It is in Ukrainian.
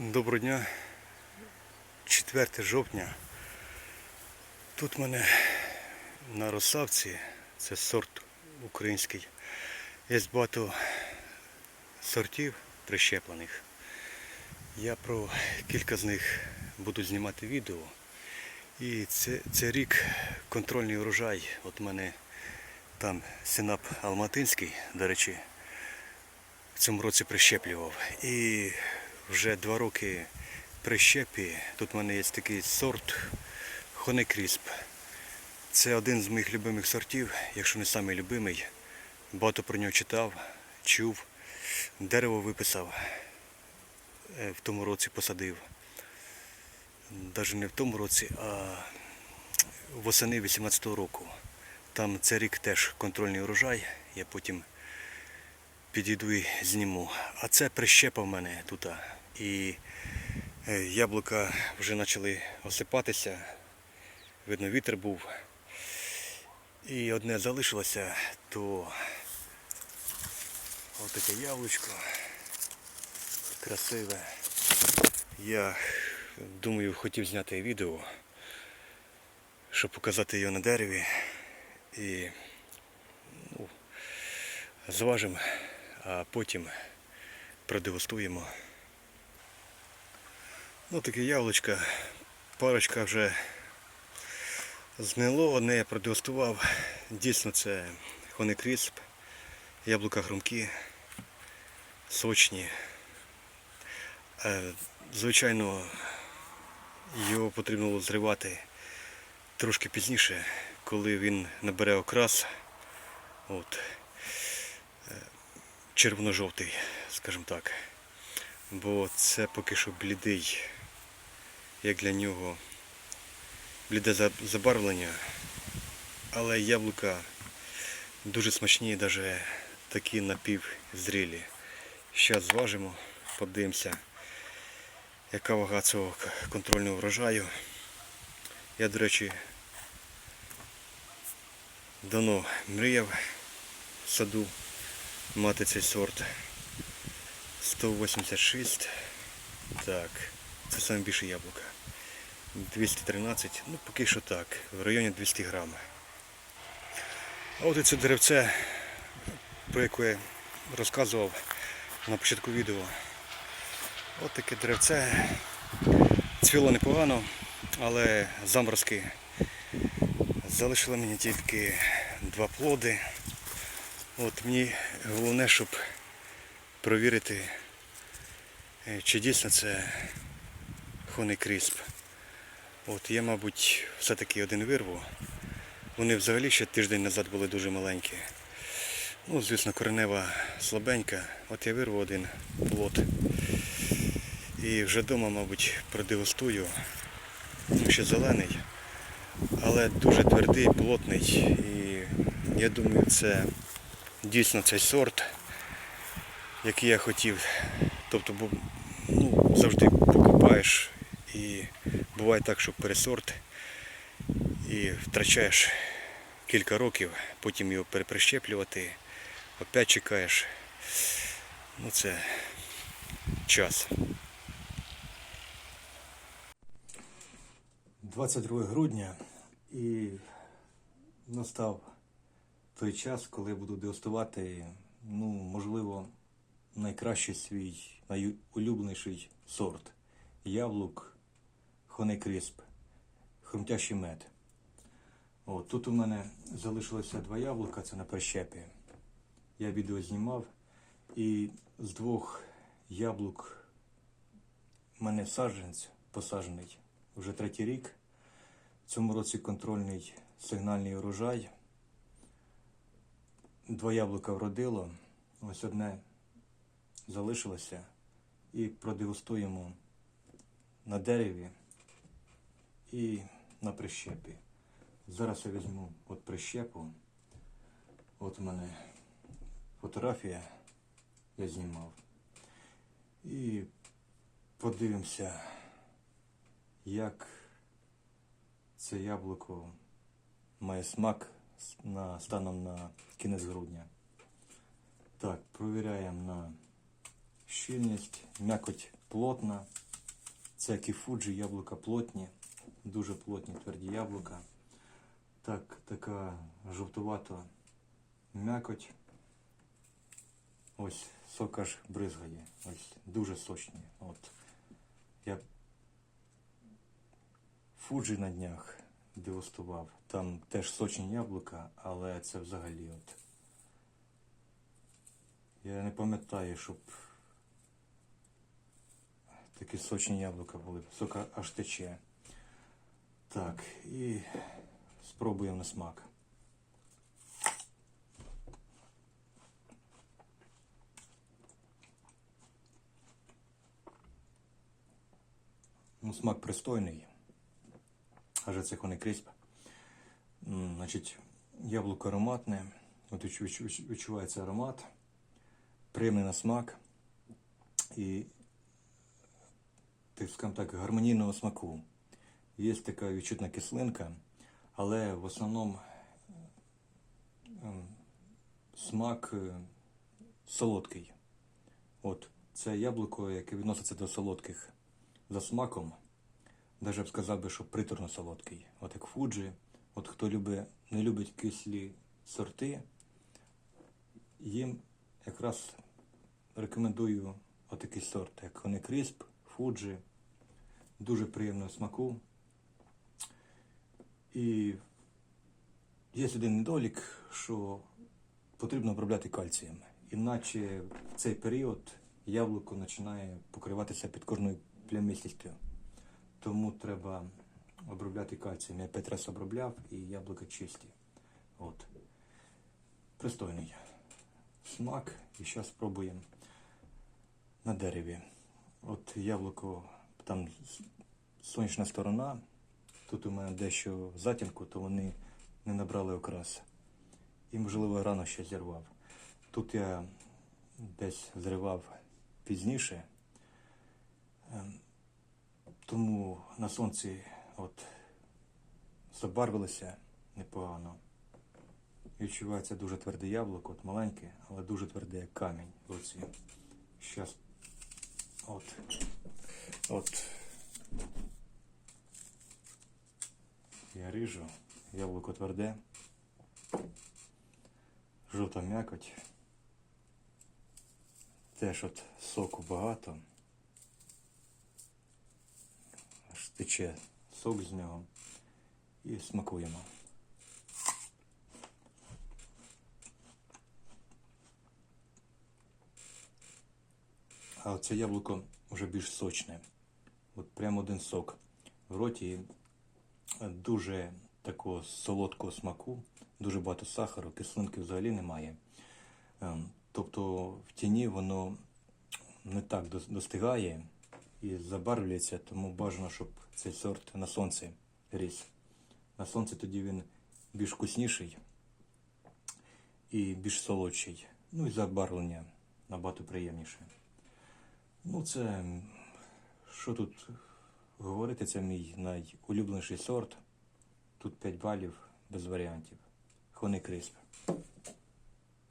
Доброго дня. 4 жовтня. Тут в мене на Росавці, це сорт український. Є багато сортів прищеплених. Я про кілька з них буду знімати відео. І це, це рік контрольний урожай. От у мене там синап Алматинський, до речі, в цьому році прищеплював. І вже два роки прищепі. Тут в мене є такий сорт Хонекрісп. Це один з моїх любимих сортів, якщо не самий любимий. Багато про нього читав, чув. Дерево виписав. Е, В тому році посадив. Навіть не в тому році, а восени 18-го року. Там це рік теж контрольний урожай. Я потім підійду і зніму. А це прищепа в мене тут. І е, яблука вже почали осипатися. Видно, вітер був. І одне залишилося, то отаке яблучко. Красиве. Я думаю, хотів зняти відео, щоб показати його на дереві. І ну, зважимо, а потім продегустуємо. Ну таке яблучко, парочка вже знило, одне я продегустував. Дійсно це хонекрісп, яблука хрумкі, сочні. Е, Звичайно, його потрібно було зривати трошки пізніше, коли він набере окрас. От, е, червоно-жовтий, скажімо так. Бо це поки що блідий, як для нього бліде забарвлення. Але яблука дуже смачні, навіть такі напівзрілі. Зараз зважимо, подивимося, яка вага цього контрольного врожаю. Я, до речі, давно мріяв в саду мати цей сорт. 186. Так, це найбільше яблука. 213, ну поки що так, в районі 200 грам. А от і це деревце, про яке я розказував на початку відео. От таке деревце. Цвіло непогано, але заморозки залишили мені тільки два плоди. От мені головне, щоб провірити, е, чи дійсно це хоний крісп. От я, мабуть, все-таки один вирву. Вони взагалі ще тиждень назад були дуже маленькі. Ну, звісно, коренева слабенька. От я вирву один плод. І вже вдома, мабуть, продегустую. Ну, ще зелений, але дуже твердий, плотний. І я думаю, це дійсно цей сорт, який я хотів. Тобто ну, завжди покупаєш і буває так, що пересорт і втрачаєш кілька років, потім його переприщеплювати, опять чекаєш. Ну це час. 22 грудня і настав той час, коли я буду дегустувати, ну, можливо, найкращий свій, найулюбленіший сорт яблук Хонекрісп, хрумтящий мед. От, тут у мене залишилося два яблука, це на прищепі. Я відео знімав, і з двох яблук в мене саджанець посаджений вже третій рік. В цьому році контрольний сигнальний урожай. Два яблука вродило, ось одне залишилося і продегустуємо на дереві і на прищепі. Зараз я візьму от прищепу. От у мене фотографія я знімав. І подивимося, як це яблуко має смак на, станом на кінець грудня. Так, провіряємо на щільність, м'якоть плотна, Це кіфуджі, яблука плотні, дуже плотні, тверді яблука. Так, така жовтувата м'якоть. Ось сок аж бризгає. Ось дуже сочні. От. Я Фуджі на днях дегустував. Там теж сочні яблука, але це взагалі от. Я не пам'ятаю, щоб такі сочні яблука були. Сока аж тече. Так, і спробуємо на смак. Ну, смак пристойний. Аже це кони крісп. Значить, яблуко ароматне. От відчу- відчу- відчувається аромат, приємний на смак і, так скажімо так, гармонійного смаку. Є така відчутна кислинка, але в основному ем, смак е, солодкий. От, це яблуко, яке відноситься до солодких за смаком. Даже б сказав би, що приторно солодкий. От як фуджі. От хто любить, не любить кислі сорти, їм якраз рекомендую отакий сорт, як вони крісп, фуджі. Дуже приємного смаку. І є один недолік, що потрібно обробляти кальцієм. Іначе в цей період яблуко починає покриватися під кожною плямистістю. Тому треба обробляти кальцієм. Я п'ять разів обробляв і яблука чисті. От. Пристойний смак. І зараз спробуємо на дереві. От яблуко, там сонячна сторона. Тут у мене дещо затінку, то вони не набрали окрас. І, можливо, рано ще зірвав. Тут я десь зривав пізніше. Ем, тому на сонці от забарвилося непогано. Відчувається дуже тверде яблуко, от маленьке, але дуже тверде як камінь руці. Щас. От. От. Ріжу. Яблуко тверде. Жовта м'якоть. Теж от соку багато. Аж тече сок з нього. І смакуємо. А оце яблуко вже більш сочне. От прямо один сок. В роті дуже такого солодкого смаку, дуже багато сахару, кислинки взагалі немає. Ем, Тобто в тіні воно не так достигає і забарвлюється, тому бажано, щоб цей сорт на сонці ріс. На сонці тоді він більш вкусніший і більш солодший. Ну і забарвлення набагато приємніше. Ну, це що тут говорити, це мій найулюбленіший сорт. Тут 5 балів без варіантів. Хони крисп.